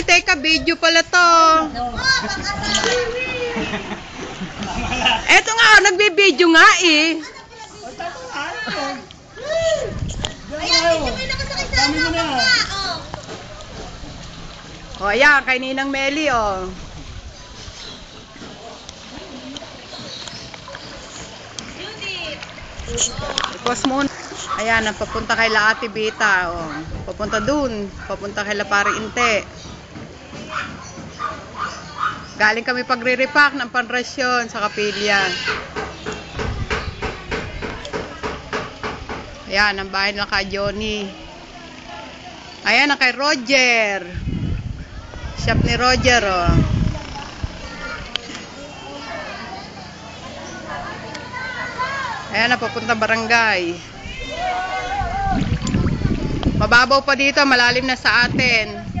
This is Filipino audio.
Ay, teka, video pala to. Eto nga, oh, nagbe-video nga eh. Bangka, oh. O, ayan, kay Ninang Meli, oh. Ipos mo. Ayan, papunta kay La Ate Bita, oh. Papunta dun. Papunta kay La Pari Inte. Galing kami pagre-repack ng panrasyon sa kapilya. Ayan, ang bahay nila ka Johnny. Ayan, ang kay Roger. Shop ni Roger, oh. Ayan na, papunta barangay. Mababaw pa dito, malalim na sa atin.